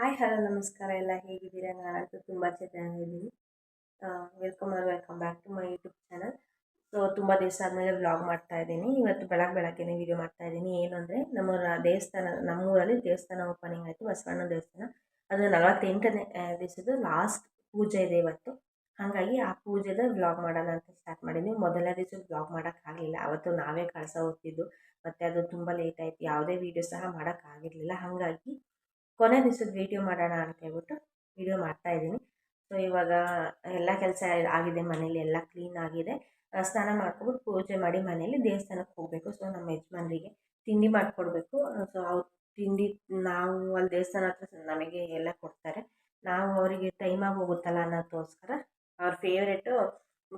Hi hello ನಮಸ್ಕಾರ ಎಲ್ಲ ಹೇಗಿದ್ದೀರಾ? ನಾನಂತೂ ತುಂಬ ಚೆನ್ನಾಗಿದ್ದೀನಿ. Welcome or welcome back to my YouTube channel so ತುಂಬ ದಿವಸ ಆದಮೇಲೆ ವ್ಲಾಗ್ ಮಾಡ್ತಾ ಇದ್ದೀನಿ. ಇವತ್ತು ಬೆಳಗ್ಗೆ ಬೆಳಗ್ಗೆನೇ ವೀಡಿಯೋ ಮಾಡ್ತಾ ಇದ್ದೀನಿ. ಏನು ಅಂದರೆ, ನಮ್ಮ ದೇವಸ್ಥಾನ, ನಮ್ಮೂರಲ್ಲಿ ದೇವಸ್ಥಾನ ಓಪನಿಂಗ್ ಆಯಿತು. ಬಸವಣ್ಣ ದೇವಸ್ಥಾನ. ಅದು ನಲವತ್ತೆಂಟನೇ ದಿವಸದ ಲಾಸ್ಟ್ ಪೂಜೆ ಇದೆ ಇವತ್ತು. ಹಾಗಾಗಿ ಆ ಪೂಜೆದ ವ್ಲಾಗ್ ಮಾಡೋಣ ಅಂತ ಸ್ಟಾರ್ಟ್ ಮಾಡಿದ್ದೀನಿ ಮೊದಲನೇ ದಿವಸ ವ್ಲಾಗ್ ಮಾಡೋಕ್ಕಾಗಲಿಲ್ಲ ಅವತ್ತು ನಾವೇ ಕಳ್ಸೋ ಹೋಗ್ತಿದ್ದು ಮತ್ತು ಅದು ತುಂಬ ಲೇಟ್ ಆಯಿತು. ಯಾವುದೇ ವೀಡಿಯೋ ಸಹ ಮಾಡೋಕ್ಕಾಗಿರಲಿಲ್ಲ ಹಾಗಾಗಿ ಕೊನೆ ದಿವಸದ ವೀಡಿಯೋ ಮಾಡೋಣ ಅಂತ ಹೇಳ್ಬಿಟ್ಟು ವೀಡಿಯೋ ಮಾಡ್ತಾಯಿದ್ದೀನಿ ಸೊ ಇವಾಗ ಎಲ್ಲ ಕೆಲಸ ಆಗಿದೆ ಮನೇಲಿ, ಎಲ್ಲ ಕ್ಲೀನ್ ಆಗಿದೆ. ಸ್ನಾನ ಮಾಡ್ಕೊಬಿಟ್ಟು ಪೂಜೆ ಮಾಡಿ ಮನೇಲಿ ದೇವಸ್ಥಾನಕ್ಕೆ ಹೋಗಬೇಕು. ಸೊ ನಮ್ಮ ಯಜಮಾನರಿಗೆ ತಿಂಡಿ ಮಾಡಿಕೊಡ್ಬೇಕು. ಸೊ ಅವ್ರು ತಿಂಡಿ ನಾವು ಅಲ್ಲಿ ದೇವಸ್ಥಾನ ಹತ್ರ ನಮಗೆ ಎಲ್ಲ ಕೊಡ್ತಾರೆ. ನಾವು ಅವರಿಗೆ ಟೈಮಾಗಿ ಹೋಗುತ್ತಲ್ಲ ಅನ್ನೋದಕ್ಕೋಸ್ಕರ ಅವ್ರ ಫೇವ್ರೇಟು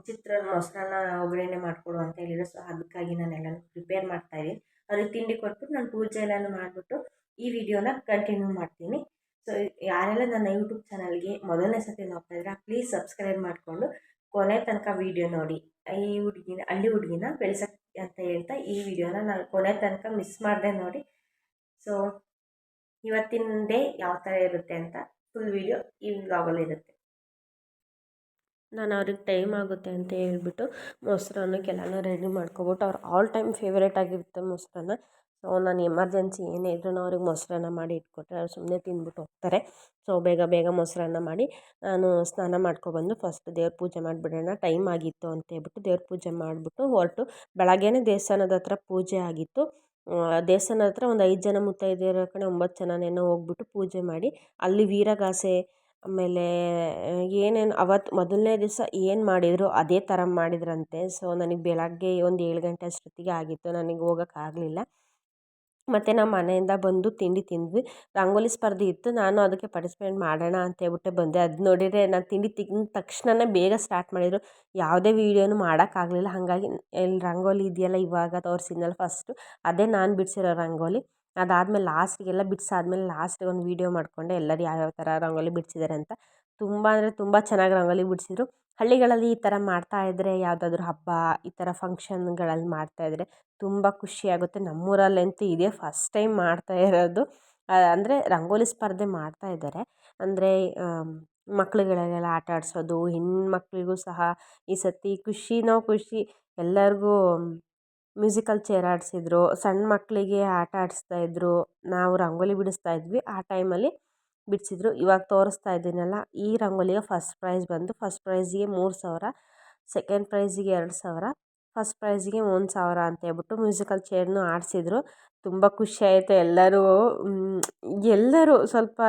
ಚಿತ್ರಾನ್ನ, ಮೊಸರನ್ನ ಒಗ್ಗರಣೆ ಮಾಡಿಕೊಡು ಅಂತ ಹೇಳಿದ್ರು. ಸೊ ಅದಕ್ಕಾಗಿ ನಾನು ಎಲ್ಲನೂ ಪ್ರಿಪೇರ್ ಮಾಡ್ತಾಯಿದ್ದೀನಿ ಅವ್ರಿಗೆ ತಿಂಡಿ ಕೊಟ್ಬಿಟ್ಟು ನಾನು ಪೂಜೆ ಎಲ್ಲನೂ ಮಾಡಿಬಿಟ್ಟು ಈ ವಿಡಿಯೋನ ಕಂಟಿನ್ಯೂ ಮಾಡ್ತೀನಿ. ಸೊ ಯಾರೆಲ್ಲ ನನ್ನ ಯೂಟ್ಯೂಬ್ ಚಾನಲ್ಗೆ ಮೊದಲನೇ ಸತಿ ನೋಡ್ತಾ ಇದ್ದೀರಾ ಪ್ಲೀಸ್ ಸಬ್ಸ್ಕ್ರೈಬ್ ಮಾಡಿಕೊಂಡು ಕೊನೆ ತನಕ ವಿಡಿಯೋ ನೋಡಿ. ಈ ಹುಡುಗಿನ, ಹಳ್ಳಿ ಹುಡುಗಿನ ಬೆಳೆಸಕ್ಕೆ ಅಂತ ಹೇಳ್ತಾ ಈ ವಿಡಿಯೋನ ನಾನು ಕೊನೆ ತನಕ ಮಿಸ್ ಮಾಡಿದೆ ನೋಡಿ. ಸೊ ಇವತ್ತಿನ ಡೇ ಯಾವ ಥರ ಇರುತ್ತೆ ಅಂತ ಫುಲ್ ವೀಡಿಯೋ ಈ ವ್ಲಾಗಲ್ಲಿ ಇರುತ್ತೆ. ನಾನು ಅವ್ರಿಗೆ ಟೈಮ್ ಆಗುತ್ತೆ ಅಂತ ಹೇಳ್ಬಿಟ್ಟು ಮೊಸರನ್ನಕ್ಕೆಲ್ಲನೂ ರೆಡಿ ಮಾಡ್ಕೊಬಿಟ್ಟು ಅವ್ರು ಆಲ್ ಟೈಮ್ ಫೇವ್ರೇಟ್ ಆಗಿರುತ್ತೆ ಮೊಸರನ್ನ. ಸೊ, ನಾನು ಎಮರ್ಜೆನ್ಸಿ ಏನೇ ಇದ್ರೂ ಅವ್ರಿಗೆ ಮೊಸರನ್ನ ಮಾಡಿ ಇಟ್ಕೊಟ್ರೆ ಅವ್ರು ಸುಮ್ಮನೆ ತಿಂದ್ಬಿಟ್ಟು ಹೋಗ್ತಾರೆ. ಸೊ, ಬೇಗ ಬೇಗ ಮೊಸರನ್ನ ಮಾಡಿ ನಾನು ಸ್ನಾನ ಮಾಡ್ಕೊಬಂದು ಫಸ್ಟ್ ದೇವ್ರ ಪೂಜೆ ಮಾಡಿಬಿಡೋಣ ಟೈಮ್ ಆಗಿತ್ತು ಅಂತ ಹೇಳ್ಬಿಟ್ಟು ದೇವ್ರ ಪೂಜೆ ಮಾಡಿಬಿಟ್ಟು ಹೊರಟು. ಬೆಳಗ್ಗೆನೇ ದೇವಸ್ಥಾನದ ಹತ್ರ ಪೂಜೆ ಆಗಿತ್ತು. ದೇವಸ್ಥಾನದ ಹತ್ರ ಒಂದು ಐದು ಜನ ಮುತ್ತೈದೆಯರ ಕಡೆ ಒಂಬತ್ತು ಜನನೇನೋ ಹೋಗ್ಬಿಟ್ಟು ಪೂಜೆ ಮಾಡಿ, ಅಲ್ಲಿ ವೀರಗಾಸೆ ಆಮೇಲೆ ಏನೇನು ಅವತ್ತು ಮೊದಲನೇ ದಿವಸ ಏನು ಮಾಡಿದ್ರು ಅದೇ ಥರ ಮಾಡಿದ್ರಂತೆ. ಸೊ, ನನಗೆ ಬೆಳಗ್ಗೆ ಒಂದು ಏಳು ಗಂಟೆ ಅಷ್ಟೊತ್ತಿಗೆ ಆಗಿತ್ತು. ನನಗೆ ಹೋಗೋಕ್ಕಾಗಲಿಲ್ಲ ಮತ್ತು ನಮ್ಮ ಮನೆಯಿಂದ ಬಂದು ತಿಂಡಿ ತಿಂದ್ವಿ. ರಂಗೋಲಿ ಸ್ಪರ್ಧೆ ಇತ್ತು. ನಾನು ಅದಕ್ಕೆ ಪಾರ್ಟಿಸಿಪೇಟ್ ಮಾಡೋಣ ಅಂತ ಹೇಳ್ಬಿಟ್ಟೆ ಬಂದೆ. ಅದು ನೋಡಿದರೆ ನಾನು ತಿಂಡಿ ತಿಂದ ತಕ್ಷಣನೇ ಬೇಗ ಸ್ಟಾರ್ಟ್ ಮಾಡಿದರು. ಯಾವುದೇ ವೀಡಿಯೋನು ಮಾಡೋಕ್ಕಾಗಲಿಲ್ಲ ಹಾಗಾಗಿ ಇಲ್ಲಿ ರಂಗೋಲಿ ಇದೆಯಲ್ಲ ಇವಾಗ ತೋರಿಸಿದ್ನಲ್ಲ ಫಸ್ಟು ಅದೇ ನಾನು ಬಿಡಿಸಿರೋ ರಂಗೋಲಿ. ಅದಾದಮೇಲೆ ಲಾಸ್ಟಿಗೆಲ್ಲ ಬಿಡಿಸಾದ್ಮೇಲೆ ಲಾಸ್ಟಿಗೆ ಒಂದು ವೀಡಿಯೋ ಮಾಡಿಕೊಂಡೆ. ಎಲ್ಲರೂ ಯಾವ್ಯಾವ ಥರ ರಂಗೋಲಿ ಬಿಡಿಸಿದ್ದಾರೆ ಅಂತ. ತುಂಬ ಅಂದರೆ ತುಂಬ ಚೆನ್ನಾಗಿ ರಂಗೋಲಿ ಬಿಡಿಸಿದ್ರು. ಹಳ್ಳಿಗಳಲ್ಲಿ ಈ ಥರ ಮಾಡ್ತಾಯಿದ್ರೆ ಯಾವುದಾದ್ರೂ ಹಬ್ಬ, ಈ ಥರ ಫಂಕ್ಷನ್ಗಳಲ್ಲಿ ಮಾಡ್ತಾ ಇದ್ದರೆ ತುಂಬ ಖುಷಿಯಾಗುತ್ತೆ ನಮ್ಮೂರಲ್ಲಂತೂ ಇದೇ ಫಸ್ಟ್ ಟೈಮ್ ಮಾಡ್ತಾ ಇರೋದು. ಅಂದರೆ ರಂಗೋಲಿ ಸ್ಪರ್ಧೆ ಮಾಡ್ತಾ ಇದ್ದಾರೆ. ಅಂದರೆ ಮಕ್ಳುಗಳಿಗೆಲ್ಲ ಆಟ ಆಡಿಸೋದು, ಹೆಣ್ಮಕ್ಳಿಗೂ ಸಹ ಈ ಸತಿ ಖುಷಿನೋ ಖುಷಿ ಎಲ್ಲರಿಗೂ ಮ್ಯೂಸಿಕಲ್ ಚೇರ್ ಆಡಿಸಿದ್ರು, ಸಣ್ಣ ಮಕ್ಕಳಿಗೆ ಆಟ ಆಡಿಸ್ತಾ ಇದ್ದರು ನಾವು ರಂಗೋಲಿ ಬಿಡಿಸ್ತಾ ಇದ್ವಿ. ಆ ಟೈಮಲ್ಲಿ ಬಿಡಿಸಿದ್ರು. ಇವಾಗ ತೋರಿಸ್ತಾ ಇದ್ದೀನಲ್ಲ, ಈ ರಂಗೋಲಿಗೆ ಫಸ್ಟ್ ಪ್ರೈಸ್ ಬಂದು ಫಸ್ಟ್ ಪ್ರೈಝಿಗೆ ಮೂರು ಸಾವಿರ ಸೆಕೆಂಡ್ ಪ್ರೈಝಿಗೆ ಎರಡು ಸಾವಿರ ಫಸ್ಟ್ ಪ್ರೈಝಿಗೆ ಒಂದು ಸಾವಿರ ಅಂತ ಹೇಳ್ಬಿಟ್ಟು ಮ್ಯೂಸಿಕಲ್ ಚೇರ್ನು ಆಡಿಸಿದ್ರು. ತುಂಬ ಖುಷಿ ಆಯಿತು ಎಲ್ಲರೂ. ಎಲ್ಲರೂ ಸ್ವಲ್ಪ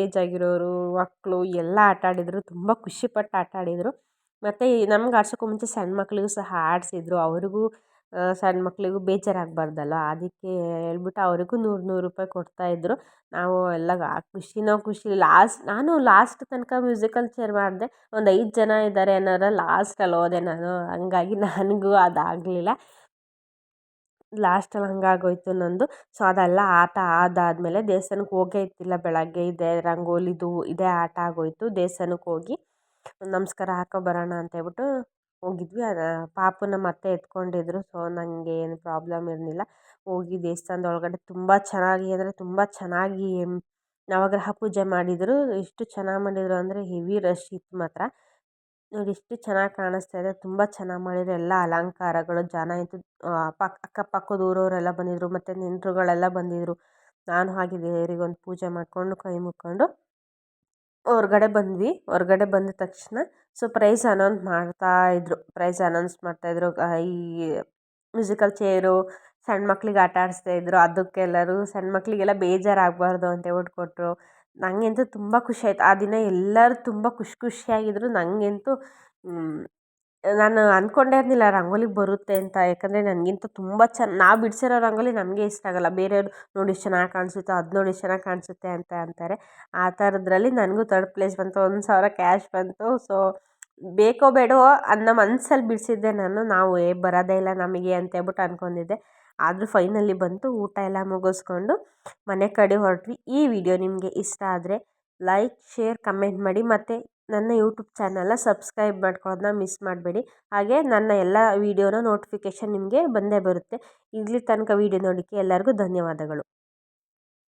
ಏಜ್ ಆಗಿರೋರು ಮಕ್ಕಳು ಎಲ್ಲ ಆಟ ಆಡಿದರು, ತುಂಬ ಖುಷಿಪಟ್ಟು ಆಟ ಆಡಿದರು. ಮತ್ತು ನಮ್ಗೆ ಆಡ್ಸೋಕ್ಕೂ ಮುಂಚೆ ಸಣ್ಣ ಮಕ್ಕಳಿಗೂ ಸಹ ಆಡಿಸಿದ್ರು. ಅವ್ರಿಗೂ ಸಣ್ಣ ಮಕ್ಕಳಿಗೂ ಬೇಜಾರಾಗಬಾರ್ದಲ್ಲ ಅದಕ್ಕೆ ಹೇಳ್ಬಿಟ್ಟು ಅವರಿಗೂ ನೂರು ನೂರು ರೂಪಾಯಿ ಕೊಡ್ತಾಯಿದ್ರು ನಾವು ಎಲ್ಲ ಖುಷಿನೋ ಖುಷಿ ಲಾಸ್ಟ್, ನಾನು ಲಾಸ್ಟ್ ತನಕ ಮ್ಯೂಸಿಕಲ್ ಚೇರ್ ಮಾಡಿದೆ. ಒಂದು ಐದು ಜನ ಇದ್ದಾರೆ ಅನ್ನೋರ ಲಾಸ್ಟಲ್ಲಿ ಹೋದೆ ನಾನು. ಹಂಗಾಗಿ ನನಗೂ ಅದಾಗಲಿಲ್ಲ. ಲಾಸ್ಟಲ್ಲಿ ಹಂಗಾಗೋಯ್ತು ನಂದು. ಸೊ, ಅದೆಲ್ಲ ಆಟ ಆದಾದಮೇಲೆ ದೇವಸ್ಥಾನಕ್ಕೆ ಹೋಗೇ ಇತ್ತಿಲ್ಲ ಬೆಳಗ್ಗೆ. ಇದೇ ರಂಗೋಲಿದು, ಇದೇ ಆಟ ಆಗೋಯಿತು. ದೇವಸ್ಥಾನಕ್ಕೆ ಹೋಗಿ ನಮಸ್ಕಾರ ಹಾಕೋ ಬರೋಣ ಅಂತ ಹೇಳ್ಬಿಟ್ಟು ಹೋಗಿದ್ವಿ. ಅದು ನಮ್ಮ ಮತ್ತೆ ಎತ್ಕೊಂಡಿದ್ರು. ಸೊ ನನಗೆ ಏನು ಪ್ರಾಬ್ಲಮ್ ಇರಲಿಲ್ಲ. ಹೋಗಿ ದೇವಸ್ಥಾನದ ಒಳಗಡೆ ತುಂಬ ಚೆನ್ನಾಗಿ, ಅಂದರೆ ತುಂಬ ಚೆನ್ನಾಗಿ ನವಗ್ರಹ ಪೂಜೆ ಮಾಡಿದರು. ಎಷ್ಟು ಚೆನ್ನಾಗಿ ಮಾಡಿದರು ಅಂದರೆ ಹೆವಿ ರಶ್ ಇತ್ತು ಮಾತ್ರ. ನೋಡಿ ಎಷ್ಟು ಚೆನ್ನಾಗಿ ಕಾಣಿಸ್ತಾ ಇದೆ. ತುಂಬ ಚೆನ್ನಾಗಿ ಮಾಡಿದ್ರು. ಎಲ್ಲ ಅಲಂಕಾರಗಳು, ಜನ ಇತ್ತು. ಪಕ್ಕ ಅಕ್ಕಪಕ್ಕದ ಊರವರೆಲ್ಲ ಬಂದಿದ್ದರು ಮತ್ತು ನೆಂಟರುಗಳೆಲ್ಲ ಬಂದಿದ್ದರು ನಾನು ಹಾಗೆ ದೇವರಿಗೊಂದು ಪೂಜೆ ಮಾಡಿಕೊಂಡು, ಕೈ ಮುಕ್ಕೊಂಡು ಹೊರ್ಗಡೆ ಬಂದ್ವಿ. ಹೊರ್ಗಡೆ ಬಂದ ತಕ್ಷಣ ಸೊ ಪ್ರೈಸ್ ಅನೌನ್ಸ್ ಮಾಡ್ತಾಯಿದ್ರು ಪ್ರೈಸ್ ಅನೌನ್ಸ್ ಮಾಡ್ತಾಯಿದ್ರು ಈ ಮ್ಯೂಸಿಕಲ್ ಚೇರು ಸಣ್ಣ ಮಕ್ಳಿಗೆ ಆಟ ಆಡಿಸ್ತಾಯಿದ್ರು ಅದಕ್ಕೆಲ್ಲರೂ ಸಣ್ಣ ಮಕ್ಕಳಿಗೆಲ್ಲ ಬೇಜಾರಾಗಬಾರ್ದು ಅಂತ ಹೇಳ್ಬಿಟ್ಟು ಕೊಟ್ಟರು ನನಗಂತೂ ತುಂಬ ಖುಷಿ ಆಯ್ತು. ಆ ದಿನ ಎಲ್ಲರೂ ತುಂಬ ಖುಷಿ ಖುಷಿಯಾಗಿದ್ರು. ನನಗಂತೂ ನಾನು ಅಂದ್ಕೊಂಡೇ ಇರಲಿಲ್ಲ ರಂಗೋಲಿ ಬರುತ್ತೆ ಅಂತ. ಯಾಕಂದರೆ ನನಗಿಂತ ತುಂಬ ಚೆನ್ನ ನಾವು ಬಿಡಿಸಿರೋ ರಂಗೋಲಿ ನಮಗೆ ಇಷ್ಟ ಆಗೋಲ್ಲ. ಬೇರೆಯವರು ನೋಡಿ ಎಷ್ಟು ಚೆನ್ನಾಗಿ ಕಾಣಿಸುತ್ತೆ ಅದು ನೋಡಿ ಎಷ್ಟು ಚೆನ್ನಾಗಿ ಕಾಣಿಸುತ್ತೆ ಅಂತ ಅಂತಾರೆ. ಆ ಥರದ್ರಲ್ಲಿ ನನಗೂ ತರ್ಡ್ ಪ್ಲೇಸ್ ಬಂತು. ಒಂದು ಸಾವಿರ ಕ್ಯಾಶ್ ಬಂತು. ಸೊ ಬೇಕೋ ಬೇಡವೋ ಅನ್ನೋ ಮನಸ್ಸಲ್ಲಿ ಬಿಡಿಸಿದ್ದೆ ನಾನು. ನಾವು, ಏ, ಬರೋದೇ ಇಲ್ಲ ನಮಗೆ ಅಂತ ಹೇಳ್ಬಿಟ್ಟು ಅಂದ್ಕೊಂಡಿದ್ದೆ ಆದರೂ ಫೈನಲಿ ಬಂತು. ಊಟ ಎಲ್ಲ ಮುಗಿಸ್ಕೊಂಡು ಮನೆ ಕಡೆ ಹೊರಟ್ವಿ. ಈ ವಿಡಿಯೋ ನಿಮಗೆ ಇಷ್ಟ ಆದರೆ ಲೈಕ್ ಶೇರ್ ಕಮೆಂಟ್ ಮಾಡಿ. ಮತ್ತು ನನ್ನ ಯೂಟ್ಯೂಬ್ ಚಾನಲ್ನ ಸಬ್ಸ್ಕ್ರೈಬ್ ಮಾಡ್ಕೊಳ್ಳೋದನ್ನ ಮಿಸ್ ಮಾಡಬೇಡಿ. ಹಾಗೆ ನನ್ನ ಎಲ್ಲ ವೀಡಿಯೋನ ನೋಟಿಫಿಕೇಷನ್ ನಿಮಗೆ ಬಂದೇ ಬರುತ್ತೆ. ಇಲ್ಲಿ ತನಕ ವೀಡಿಯೋ ನೋಡಿದ್ದಕ್ಕೆ ಎಲ್ಲರಿಗೂ ಧನ್ಯವಾದಗಳು.